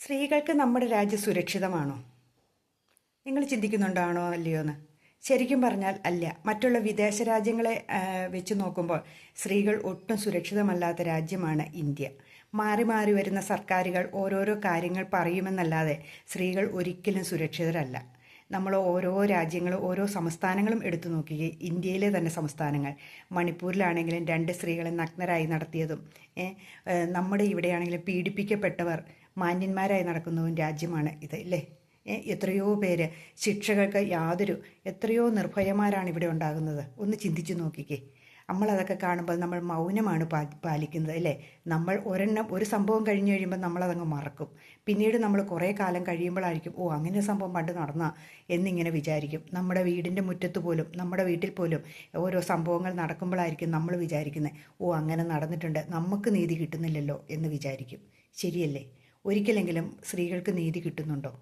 സ്ത്രീകൾക്ക് നമ്മുടെ രാജ്യം സുരക്ഷിതമാണോ? നിങ്ങൾ ചിന്തിക്കുന്നുണ്ടാണോ അല്ലയോ എന്ന് ശരിക്കും പറഞ്ഞാൽ അല്ല. മറ്റുള്ള വിദേശ രാജ്യങ്ങളെ വെച്ച് നോക്കുമ്പോൾ സ്ത്രീകൾ ഒട്ടും സുരക്ഷിതമല്ലാത്ത രാജ്യമാണ് ഇന്ത്യ. മാറി മാറി വരുന്ന സർക്കാരുകൾ ഓരോരോ കാര്യങ്ങൾ പറയുമെന്നല്ലാതെ സ്ത്രീകൾ ഒരിക്കലും സുരക്ഷിതരല്ല. നമ്മൾ ഓരോ രാജ്യങ്ങളും ഓരോ സംസ്ഥാനങ്ങളും എടുത്തു നോക്കുകയും ഇന്ത്യയിലെ തന്നെ സംസ്ഥാനങ്ങൾ. മണിപ്പൂരിലാണെങ്കിലും രണ്ട് സ്ത്രീകളെ നഗ്നരായി നടത്തിയതും നമ്മുടെ ഇവിടെയാണെങ്കിലും പീഡിപ്പിക്കപ്പെട്ടവർ മാന്യന്മാരായി ഒരു രാജ്യമാണ് ഇത് അല്ലേ എത്രയോ പേര് ശിക്ഷകൾക്ക് യാതൊരു എത്രയോ നിർഭയമാരാണ് ഇവിടെ ഉണ്ടാകുന്നത്. ഒന്ന് ചിന്തിച്ചു നോക്കിക്കേ. നമ്മളതൊക്കെ കാണുമ്പോൾ നമ്മൾ മൗനമാണ് പാലിക്കുന്നത് അല്ലേ നമ്മൾ ഒരെണ്ണം ഒരു സംഭവം കഴിഞ്ഞ് കഴിയുമ്പോൾ നമ്മളതങ്ങ് മറക്കും. പിന്നീട് നമ്മൾ കുറേ കാലം കഴിയുമ്പോഴായിരിക്കും ഓ അങ്ങനെ സംഭവം പണ്ട് നടന്ന എന്നിങ്ങനെ വിചാരിക്കും. നമ്മുടെ വീടിന്റെ മുറ്റത്ത് പോലും നമ്മുടെ വീട്ടിൽ പോലും ഓരോ സംഭവങ്ങൾ നടക്കുമ്പോഴായിരിക്കും നമ്മൾ വിചാരിക്കുന്നത് ഓ അങ്ങനെ നടന്നിട്ടുണ്ട് നമുക്ക് നീതി കിട്ടുന്നില്ലല്ലോ എന്ന് വിചാരിക്കും. ശരിയല്ലേ? ഒരിക്കലെങ്കിലും സ്ത്രീകൾക്ക് നീതി കിട്ടുന്നുണ്ടോ?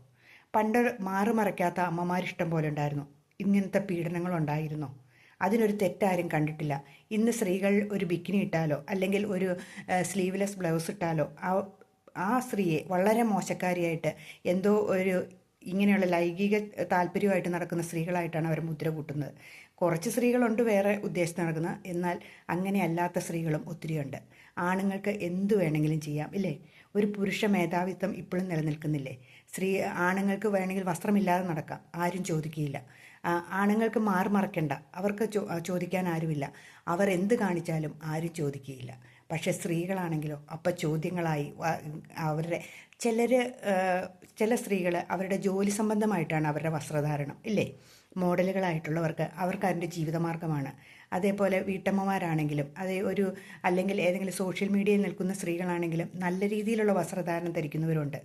പണ്ട് മാറുമറയ്ക്കാത്ത അമ്മമാരിഷ്ടം പോലെ ഉണ്ടായിരുന്നു. ഇങ്ങനത്തെ പീഡനങ്ങളുണ്ടായിരുന്നോ അതിനൊരു തെറ്റാരും കണ്ടിട്ടില്ല. ഇന്ന് സ്ത്രീകൾ ഒരു ബിക്കിനി ഇട്ടാലോ അല്ലെങ്കിൽ ഒരു സ്ലീവ്ലെസ് ബ്ലൗസ് ഇട്ടാലോ ആ ആ സ്ത്രീയെ വളരെ മോശക്കാരിയായിട്ട് എന്തോ ഒരു ഇങ്ങനെയുള്ള ലൈംഗിക താല്പര്യമായിട്ട് നടക്കുന്ന സ്ത്രീകളായിട്ടാണ് അവർ മുദ്ര കൂട്ടുന്നത്. കുറച്ച് സ്ത്രീകളുണ്ട് വേറെ ഉദ്ദേശത്ത് നടക്കുന്ന എന്നാൽ അങ്ങനെയല്ലാത്ത സ്ത്രീകളും ഒത്തിരിയുണ്ട്. ആണുങ്ങൾക്ക് എന്തു വേണമെങ്കിലും ചെയ്യാം ഇല്ലേ? ഒരു പുരുഷ മേധാവിത്വം ഇപ്പോഴും നിലനിൽക്കുന്നില്ലേ? സ്ത്രീ ആണുങ്ങൾക്ക് വേണമെങ്കിൽ വസ്ത്രമില്ലാതെ നടക്കാം. ആരും ചോദിക്കുകയില്ല. ആണുങ്ങൾക്ക് മാറി മറക്കണ്ട. അവർക്ക് ചോ ചോദിക്കാൻ ആരുമില്ല. അവർ എന്ത് കാണിച്ചാലും ആരും ചോദിക്കുകയില്ല. പക്ഷേ സ്ത്രീകളാണെങ്കിലോ അപ്പം ചോദ്യങ്ങളായി അവരുടെ ചിലർ ചില സ്ത്രീകൾ അവരുടെ ജോലി സംബന്ധമായിട്ടാണ് അവരുടെ വസ്ത്രധാരണം ഇല്ലേ? മോഡലുകളായിട്ടുള്ളവർക്ക് അവർക്ക് അതിന്റെ ജീവിതമാർഗമാണ് അതേപോലെ വീട്ടമ്മമാരാണെങ്കിലും അതേ ഒരു അല്ലെങ്കിൽ ഏതെങ്കിലും സോഷ്യൽ മീഡിയയിൽ നിൽക്കുന്ന സ്ത്രീകളാണെങ്കിലും നല്ല രീതിയിലുള്ള വസ്ത്രധാരണം ധരിക്കുന്നവരുണ്ട്.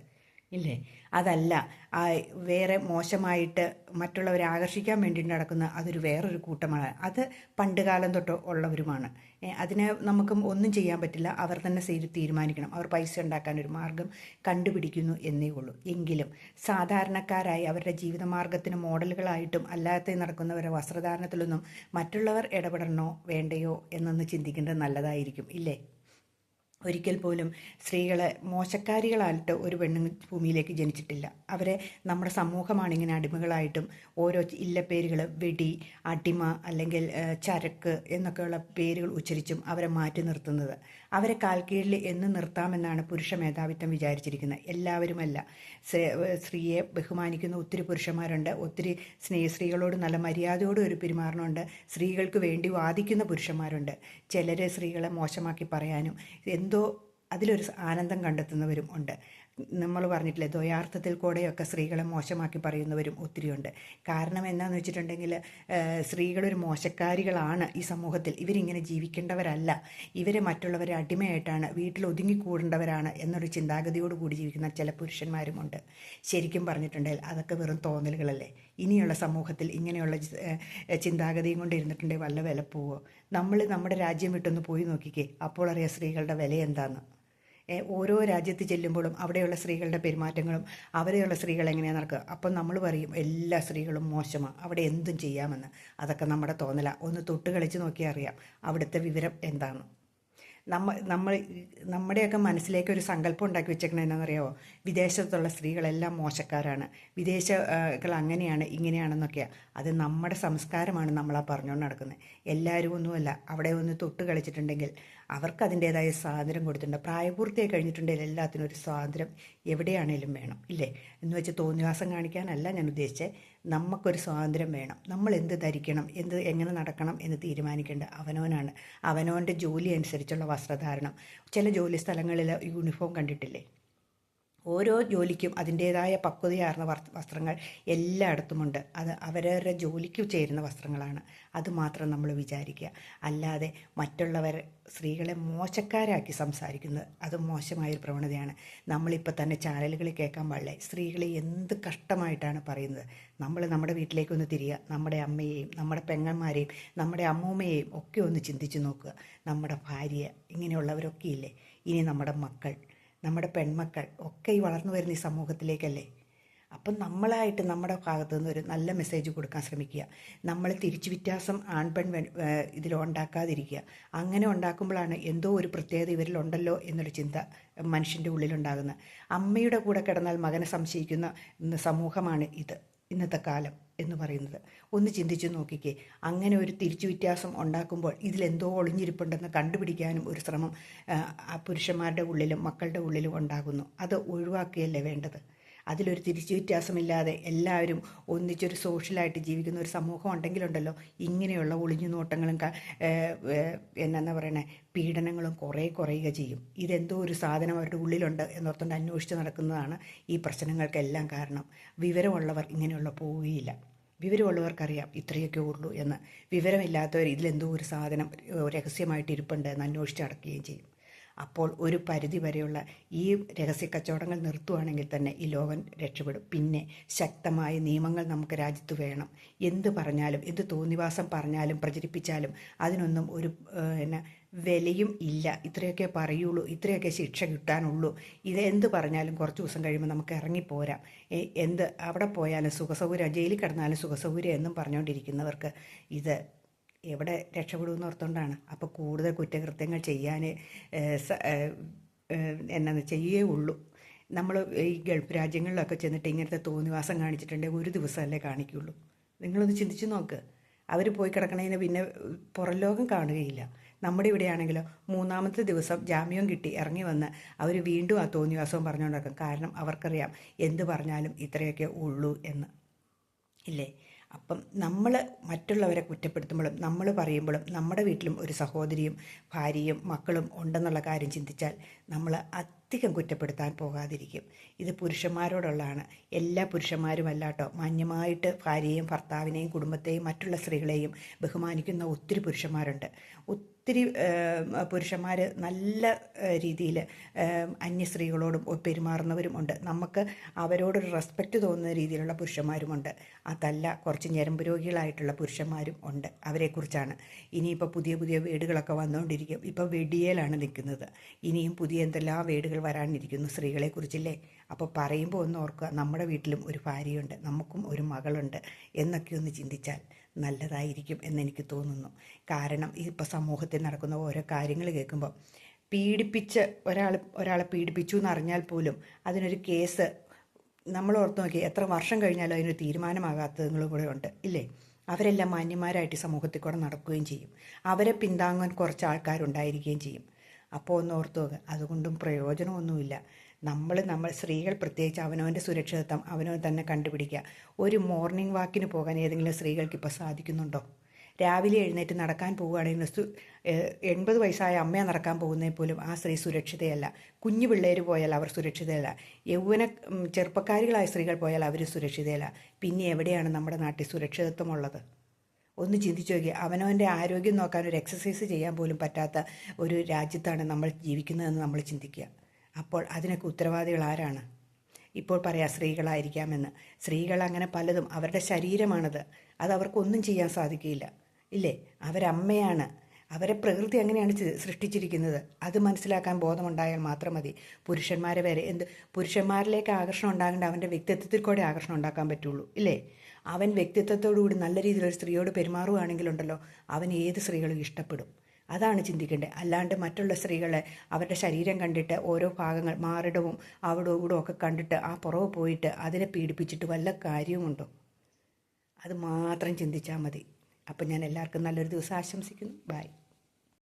ഇല്ലേ? അതല്ല. ആ വേറെ മോശമായിട്ട് മറ്റുള്ളവരെ ആകർഷിക്കാൻ വേണ്ടിയിട്ട് നടക്കുന്ന അതൊരു വേറൊരു കൂട്ടമാണ്. അത് പണ്ട് കാലം തൊട്ട് ഉള്ളവരുമാണ്. അതിനെ നമുക്ക് ഒന്നും ചെയ്യാൻ പറ്റില്ല. അവർ തന്നെ ചെയ്ത് തീരുമാനിക്കണം. അവർ പൈസ ഉണ്ടാക്കാൻ ഒരു മാർഗം കണ്ടുപിടിക്കുന്നു എന്നേ ഉള്ളൂ. എങ്കിലും സാധാരണക്കാരായി അവരുടെ ജീവിതമാർഗത്തിന് മോഡലുകളായിട്ടും അല്ലാതെ നടക്കുന്നവരുടെ വസ്ത്രധാരണത്തിലൊന്നും മറ്റുള്ളവർ ഇടപെടണോ വേണ്ടയോ എന്നൊന്ന് ചിന്തിക്കേണ്ടത് നല്ലതായിരിക്കും. ഇല്ലേ? ഒരിക്കൽ പോലും സ്ത്രീകളെ മോശക്കാരികളായിട്ട് ഒരു പെണ്ണു ഭൂമിയിലേക്ക് ജനിച്ചിട്ടില്ല. അവരെ നമ്മുടെ സമൂഹമാണ് ഇങ്ങനെ അടിമകളായിട്ടും ഓരോ ഇല്ലപ്പേരുകൾ വെടി അടിമ അല്ലെങ്കിൽ ചരക്ക് എന്നൊക്കെയുള്ള പേരുകൾ ഉച്ചരിച്ചും അവരെ മാറ്റി നിർത്തുന്നത്. അവരെ കാൽക്കീഴിൽ എന്ന് നിർത്താമെന്നാണ് പുരുഷ മേധാവിത്വം വിചാരിച്ചിരിക്കുന്നത്. എല്ലാവരുമല്ല. സ്ത്രീയെ ബഹുമാനിക്കുന്ന ഒത്തിരി പുരുഷന്മാരുണ്ട്. ഒത്തിരി സ്നേഹ സ്ത്രീകളോട് നല്ല മര്യാദയോട് ഒരു പെരുമാറണമുണ്ട്. സ്ത്രീകൾക്ക് വേണ്ടി വാദിക്കുന്ന പുരുഷന്മാരുണ്ട്. ചിലരെ സ്ത്രീകളെ മോശമാക്കി പറയാനും എന്തോ അതിലൊരു ആനന്ദം കണ്ടെത്തുന്നവരും ഉണ്ട്. നമ്മൾ പറഞ്ഞിട്ടില്ലേ ദ്വയാർത്ഥത്തിൽ കൂടെയൊക്കെ സ്ത്രീകളെ മോശമാക്കി പറയുന്നവരും ഒത്തിരിയുണ്ട്. കാരണം എന്താണെന്ന് വെച്ചിട്ടുണ്ടെങ്കിൽ സ്ത്രീകളൊരു മോശക്കാരികളാണ് ഈ സമൂഹത്തിൽ. ഇവരിങ്ങനെ ജീവിക്കേണ്ടവരല്ല. ഇവരെ മറ്റുള്ളവരെ അടിമയായിട്ടാണ് വീട്ടിൽ ഒതുങ്ങിക്കൂടേണ്ടവരാണ് എന്നൊരു ചിന്താഗതിയോട് കൂടി ജീവിക്കുന്ന ചില പുരുഷന്മാരുമുണ്ട്. ശരിക്കും പറഞ്ഞിട്ടുണ്ടെങ്കിൽ അതൊക്കെ വെറും തോന്നലുകളല്ലേ? ഇനിയുള്ള സമൂഹത്തിൽ ഇങ്ങനെയുള്ള ചിന്താഗതിയും കൊണ്ട് ഇരുന്നിട്ടുണ്ടെങ്കിൽ വല്ല വില പോവോ? നമ്മൾ നമ്മുടെ രാജ്യം വിട്ടൊന്ന് പോയി നോക്കിക്കേ അപ്പോൾ അറിയാം സ്ത്രീകളുടെ വില എന്താന്ന്. ഏ, ഓരോ രാജ്യത്ത് ചെല്ലുമ്പോഴും അവിടെയുള്ള സ്ത്രീകളുടെ പെരുമാറ്റങ്ങളും അവിടെയുള്ള സ്ത്രീകൾ എങ്ങനെയാണ് നടക്കുക? അപ്പം നമ്മൾ പറയും എല്ലാ സ്ത്രീകളും മോശമാണ് അവിടെ എന്തും ചെയ്യാമെന്ന്. അതൊക്കെ നമ്മുടെ തോന്നല. ഒന്ന് തൊട്ട് കളിച്ച് നോക്കിയാൽ അറിയാം അവിടുത്തെ വിവരം എന്താണ് നമ്മ നമ്മൾ നമ്മുടെയൊക്കെ മനസ്സിലേക്ക് ഒരു സങ്കല്പം ഉണ്ടാക്കി വെച്ചേക്കണത് എന്താണെന്നറിയാമോ വിദേശത്തുള്ള സ്ത്രീകളെല്ലാം മോശക്കാരാണ്. വിദേശകൾ അങ്ങനെയാണ് ഇങ്ങനെയാണെന്നൊക്കെയാണ് അത് നമ്മുടെ സംസ്കാരമാണ് നമ്മളാ പറഞ്ഞുകൊണ്ട് നടക്കുന്നത്. എല്ലാവരും ഒന്നുമല്ല അവിടെ ഒന്ന് തൊട്ട് കളിച്ചിട്ടുണ്ടെങ്കിൽ അവർക്ക് അതിന്റേതായ സ്വാതന്ത്ര്യം കൊടുത്തിട്ടുണ്ട്. പ്രായപൂർത്തിയായി കഴിഞ്ഞിട്ടുണ്ടെങ്കിൽ എല്ലാത്തിനും ഒരു സ്വാതന്ത്ര്യം എവിടെയാണേലും വേണം. ഇല്ലേ? എന്ന് വെച്ച് തോന്നിവാസം കാണിക്കാനല്ല ഞാൻ ഉദ്ദേശിച്ചത് നമുക്കൊരു സ്വാതന്ത്ര്യം വേണം. നമ്മൾ എന്ത് ധരിക്കണം? എന്ത് എങ്ങനെ നടക്കണം എന്ന് തീരുമാനിക്കേണ്ട അവനവനാണ്. അവനവന്റെ ജോലി അനുസരിച്ചുള്ള വസ്ത്രധാരണം. ചില ജോലി സ്ഥലങ്ങളിൽ യൂണിഫോം കണ്ടിട്ടില്ലേ? ഓരോ ജോലിക്കും അതിന്റേതായ പക്വതയാർന്ന വസ്ത്രങ്ങൾ എല്ലായിടത്തുമുണ്ട്. അത് അവരവരുടെ ജോലിക്ക് ചേരുന്ന വസ്ത്രങ്ങളാണ്. അത് മാത്രം നമ്മൾ വിചാരിക്കുക. അല്ലാതെ മറ്റുള്ളവർ സ്ത്രീകളെ മോശക്കാരാക്കി സംസാരിക്കുന്നത് അത് മോശമായൊരു പ്രവണതയാണ്. നമ്മളിപ്പോൾ തന്നെ ചാനലുകളിൽ കേൾക്കാൻ പാടില്ലേ. സ്ത്രീകളെ എന്ത് കഷ്ടമായിട്ടാണ് പറയുന്നത്. നമ്മൾ നമ്മുടെ വീട്ടിലേക്കൊന്ന് തിരിയുക. നമ്മുടെ അമ്മയെയും നമ്മുടെ പെങ്ങന്മാരെയും നമ്മുടെ അമ്മൂമ്മയെയും ഒക്കെ ഒന്ന് ചിന്തിച്ച് നോക്കുക. നമ്മുടെ ഭാര്യ ഇങ്ങനെയുള്ളവരൊക്കെ ഇല്ലേ ഇനി നമ്മുടെ മക്കൾ നമ്മുടെ പെൺമക്കൾ ഒക്കെ ഈ വളർന്നു വരുന്ന ഈ സമൂഹത്തിലേക്കല്ലേ? അപ്പം നമ്മളായിട്ട് നമ്മുടെ ഭാഗത്തു നിന്ന് ഒരു നല്ല മെസ്സേജ് കൊടുക്കാൻ ശ്രമിക്കുക. നമ്മൾ തിരിച്ചു വ്യത്യാസം ആൺപെൺ ഇതിൽ ഉണ്ടാക്കാതിരിക്കുക. അങ്ങനെ ഉണ്ടാക്കുമ്പോഴാണ് എന്തോ ഒരു പ്രത്യേകത ഇവരിലുണ്ടല്ലോ എന്നൊരു ചിന്ത മനുഷ്യന്റെ ഉള്ളിലുണ്ടാകുന്നത്. അമ്മയുടെ കൂടെ കിടന്നാൽ മകനെ സംശയിക്കുന്ന സമൂഹമാണ് ഇത്. ഇന്നത്തെ കാലം എന്ന് പറയുന്നത്. ഒന്ന് ചിന്തിച്ചു നോക്കിക്കേ. അങ്ങനെ ഒരു തിരിച്ചു വ്യത്യാസം ഉണ്ടാക്കുമ്പോൾ ഇതിലെന്തോ ഒളിഞ്ഞിരിപ്പുണ്ടെന്ന് കണ്ടുപിടിക്കാനും ഒരു ശ്രമം ആ, പുരുഷന്മാരുടെ ഉള്ളിലും മക്കളുടെ ഉള്ളിലും ഉണ്ടാകുന്നു. അത് ഒഴിവാക്കുകയല്ലേ വേണ്ടത്? അതിലൊരു തിരിച്ചു വ്യത്യാസമില്ലാതെ എല്ലാവരും ഒന്നിച്ചൊരു സോഷ്യലായിട്ട് ജീവിക്കുന്ന ഒരു സമൂഹം ഉണ്ടെങ്കിലുണ്ടല്ലോ ഇങ്ങനെയുള്ള ഒളിഞ്ഞു നോട്ടങ്ങളും ക- ഏഹ് ഏഹ് എന്നാ പറയണേ പീഡനങ്ങളും കുറേ കുറയുക ചെയ്യും. ഇതെന്തോ ഒരു സാധനം അവരുടെ ഉള്ളിലുണ്ട് എന്നോർത്തുകൊണ്ട് അന്വേഷിച്ച് നടക്കുന്നതാണ് ഈ പ്രശ്നങ്ങൾക്കെല്ലാം കാരണം. വിവരമുള്ളവർ ഇങ്ങനെയുള്ള പോവുകയില്ല. വിവരമുള്ളവർക്കറിയാം ഇത്രയൊക്കെ ഉള്ളൂ എന്ന്. വിവരമില്ലാത്തവർ ഇതിലെന്തോ ഒരു സാധനം രഹസ്യമായിട്ട് ഇരിപ്പുണ്ട് എന്ന് അന്വേഷിച്ച് നടക്കുകയും ചെയ്യും. അപ്പോൾ ഒരു പരിധി വരെയുള്ള ഈ രഹസ്യ കച്ചവടങ്ങൾ നിർത്തുവാണെങ്കിൽ തന്നെ ഈ ലോകം രക്ഷപ്പെടും. പിന്നെ ശക്തമായ നിയമങ്ങൾ നമുക്ക് രാജ്യത്ത് വേണം. എന്ത് പറഞ്ഞാലും എന്ത് തോന്നിവാസം പറഞ്ഞാലും പ്രചരിപ്പിച്ചാലും അതിനൊന്നും ഒരു എന്നാ വിലയും ഇല്ല. ഇത്രയൊക്കെ പറയുള്ളൂ ഇത്രയൊക്കെ ശിക്ഷ കിട്ടാനുള്ളൂ. ഇത് എന്ത് പറഞ്ഞാലും കുറച്ച് ദിവസം കഴിയുമ്പോൾ നമുക്ക് ഇറങ്ങിപ്പോരാം. എന്ത് അവിടെ പോയാലും സുഖസൗകര്യം ജയിലിൽ കിടന്നാലും സുഖസൗകര്യം എന്നും പറഞ്ഞുകൊണ്ടിരിക്കുന്നവർക്ക് ഇത് എവിടെ രക്ഷപ്പെടുമെന്ന് ഓർത്തുകൊണ്ടാണ് അപ്പോൾ കൂടുതൽ കുറ്റകൃത്യങ്ങൾ ചെയ്യാൻ എന്നാന്ന് ചെയ്യേ ഉള്ളൂ. നമ്മൾ ഈ ഗൾഫ് രാജ്യങ്ങളിലൊക്കെ ചെന്നിട്ട് ഇങ്ങനത്തെ തോന്നിവാസം കാണിച്ചിട്ടുണ്ടെങ്കിൽ ഒരു ദിവസമല്ലേ കാണിക്കുള്ളൂ. നിങ്ങളൊന്ന് ചിന്തിച്ച് നോക്ക്. അവർ പോയി കിടക്കണതിന് പിന്നെ പുറം ലോകം കാണുകയില്ല. നമ്മുടെ ഇവിടെയാണെങ്കിലോ മൂന്നാമത്തെ ദിവസം ജാമ്യം കിട്ടി ഇറങ്ങി വന്ന് അവർ വീണ്ടും ആ തോന്നിവാസവും പറഞ്ഞുകൊണ്ടിരിക്കും കാരണം അവർക്കറിയാം എന്ത് പറഞ്ഞാലും ഇത്രയൊക്കെ ഉള്ളൂ എന്ന്. ഇല്ലേ? അപ്പം നമ്മൾ മറ്റുള്ളവരെ കുറ്റപ്പെടുത്തുമ്പോഴും നമ്മൾ പറയുമ്പോഴും നമ്മുടെ വീട്ടിലും ഒരു സഹോദരിയും ഭാര്യയും മക്കളും ഉണ്ടെന്നുള്ള കാര്യം ചിന്തിച്ചാൽ നമ്മൾ അധികം കുറ്റപ്പെടുത്താൻ പോകാതിരിക്കും. ഇത് പുരുഷന്മാരോടുള്ളതാണ്. എല്ലാ പുരുഷന്മാരും അല്ലാട്ടോ മാന്യമായിട്ട് ഭാര്യയെയും ഭർത്താവിനെയും കുടുംബത്തെയും മറ്റുള്ള സ്ത്രീകളെയും ബഹുമാനിക്കുന്ന ഒത്തിരി പുരുഷന്മാരുണ്ട്. ഒത്തിരി പുരുഷന്മാർ നല്ല രീതിയിൽ അന്യ സ്ത്രീകളോടും പെരുമാറുന്നവരും ഉണ്ട്. നമുക്ക് അവരോടൊരു റെസ്പെക്റ്റ് തോന്നുന്ന രീതിയിലുള്ള പുരുഷന്മാരുമുണ്ട്. അതല്ല കുറച്ച് ഞരമ്പ് രോഗികളായിട്ടുള്ള പുരുഷന്മാരും ഉണ്ട് അവരെക്കുറിച്ചാണ്. ഇനിയിപ്പോൾ പുതിയ പുതിയ വീടുകളൊക്കെ വന്നുകൊണ്ടിരിക്കും ഇപ്പോൾ വെടിയേലാണ് നിൽക്കുന്നത് ഇനിയും പുതിയ എന്തെല്ലാം വീടുകൾ വരാനിരിക്കുന്നു സ്ത്രീകളെക്കുറിച്ചില്ലേ? അപ്പോൾ പറയുമ്പോൾ ഒന്ന് ഓർക്കുക നമ്മുടെ വീട്ടിലും ഒരു ഭാര്യയുണ്ട് നമുക്കും ഒരു മകളുണ്ട് എന്നൊക്കെ ഒന്ന് ചിന്തിച്ചാൽ നല്ലതായിരിക്കും എന്നെനിക്ക് തോന്നുന്നു. കാരണം ഇപ്പോൾ സമൂഹത്തിൽ നടക്കുന്ന ഓരോ കാര്യങ്ങൾ കേൾക്കുമ്പോൾ പീഡിപ്പിച്ച് ഒരാൾ ഒരാളെ പീഡിപ്പിച്ചു എന്നറിഞ്ഞാൽ പോലും അതിനൊരു കേസ് നമ്മൾ ഓർത്ത് നോക്കി എത്ര വർഷം കഴിഞ്ഞാലും അതിനൊരു തീരുമാനമാകാത്തതുങ്ങളും കൂടെ ഉണ്ട് ഇല്ലേ? അവരെല്ലാം മാന്യന്മാരായിട്ട് സമൂഹത്തിൽ കൂടെ നടക്കുകയും ചെയ്യും. അവരെ പിന്താങ്ങാൻ കുറച്ച് ആൾക്കാരുണ്ടായിരിക്കുകയും ചെയ്യും. അപ്പോൾ ഒന്ന് ഓർത്ത് നോക്കുക അതുകൊണ്ടും പ്രയോജനമൊന്നുമില്ല. നമ്മൾ നമ്മൾ സ്ത്രീകൾ പ്രത്യേകിച്ച് അവനവന്റെ സുരക്ഷിതത്വം അവനവൻ തന്നെ കണ്ടുപിടിക്കുക. ഒരു മോർണിംഗ് വാക്കിന് പോകാൻ ഏതെങ്കിലും സ്ത്രീകൾക്ക് ഇപ്പോൾ സാധിക്കുന്നുണ്ടോ? രാവിലെ എഴുന്നേറ്റ് നടക്കാൻ പോവുകയാണെങ്കിൽ എൺപത് വയസ്സായ അമ്മയെ നടക്കാൻ പോകുന്നതിൽ പോലും ആ സ്ത്രീ സുരക്ഷിതയല്ല. കുഞ്ഞു പിള്ളേർ പോയാൽ അവർ സുരക്ഷിതയല്ല. യൗവന ചെറുപ്പക്കാരികളായ സ്ത്രീകൾ പോയാൽ അവർ സുരക്ഷിതയല്ല. പിന്നെ എവിടെയാണ് നമ്മുടെ നാട്ടിൽ സുരക്ഷിതത്വമുള്ളത് ഒന്ന് ചിന്തിച്ചു നോക്കി അവനവന്റെ ആരോഗ്യം നോക്കാൻ ഒരു എക്സസൈസ് ചെയ്യാൻ പോലും പറ്റാത്ത ഒരു രാജ്യത്താണ് നമ്മൾ ജീവിക്കുന്നതെന്ന് നമ്മൾ ചിന്തിക്കുക. അപ്പോൾ അതിനൊക്കെ ഉത്തരവാദികൾ ആരാണ്? ഇപ്പോൾ പറയാം സ്ത്രീകളായിരിക്കാമെന്ന്. സ്ത്രീകൾ അങ്ങനെ പലതും അവരുടെ ശരീരമാണത്. അത് അവർക്കൊന്നും ചെയ്യാൻ സാധിക്കില്ല ഇല്ലേ? അവരമ്മയാണ്. അവരെ പ്രകൃതി അങ്ങനെയാണ് സൃഷ്ടിച്ചിരിക്കുന്നത്. അത് മനസ്സിലാക്കാൻ ബോധമുണ്ടായാൽ മാത്രം മതി. പുരുഷന്മാരെ വരെ എന്ത് പുരുഷന്മാരിലേക്ക് ആകർഷണം ഉണ്ടാകേണ്ട അവന്റെ വ്യക്തിത്വത്തിൽ കൂടെ ആകർഷണം ഉണ്ടാക്കാൻ പറ്റുള്ളൂ. ഇല്ലേ? അവൻ വ്യക്തിത്വത്തോടുകൂടി നല്ല രീതിയിൽ ഒരു സ്ത്രീയോട് പെരുമാറുകയാണെങ്കിലുണ്ടല്ലോ അവൻ ഏത് സ്ത്രീകളും ഇഷ്ടപ്പെടും. അതാണ് ചിന്തിക്കേണ്ടത്. അല്ലാണ്ട് മറ്റുള്ള സ്ത്രീകളെ അവരുടെ ശരീരം കണ്ടിട്ട് ഓരോ ഭാഗങ്ങൾ മാറിടവും അവിടെ ഇവിടെ ഒക്കെ കണ്ടിട്ട് ആ പുറവ് പോയിട്ട് അതിനെ പീഡിപ്പിച്ചിട്ട് വല്ല കാര്യവുമുണ്ടോ? അത് മാത്രം ചിന്തിച്ചാൽ മതി. അപ്പം ഞാൻ എല്ലാവർക്കും നല്ലൊരു ദിവസം ആശംസിക്കുന്നു. ബൈ.